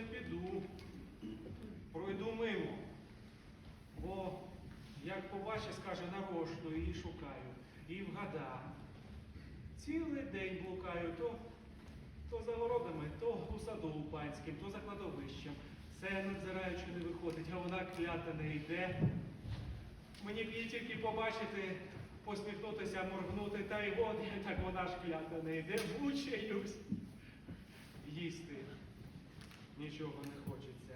не піду, пройду мимо. Бо, як побачить, скаже нарочно, її шукаю, і вгадаю. Цілий день блукаю то то за городами, то у саду панським, то за кладовищем. Все надзираючи не виходить, а вона клята не йде. Мені б її тільки побачити, посміхнутися, моргнути, та й от, так вона ж клята не йде, мучаюсь. Нічого не хочеться.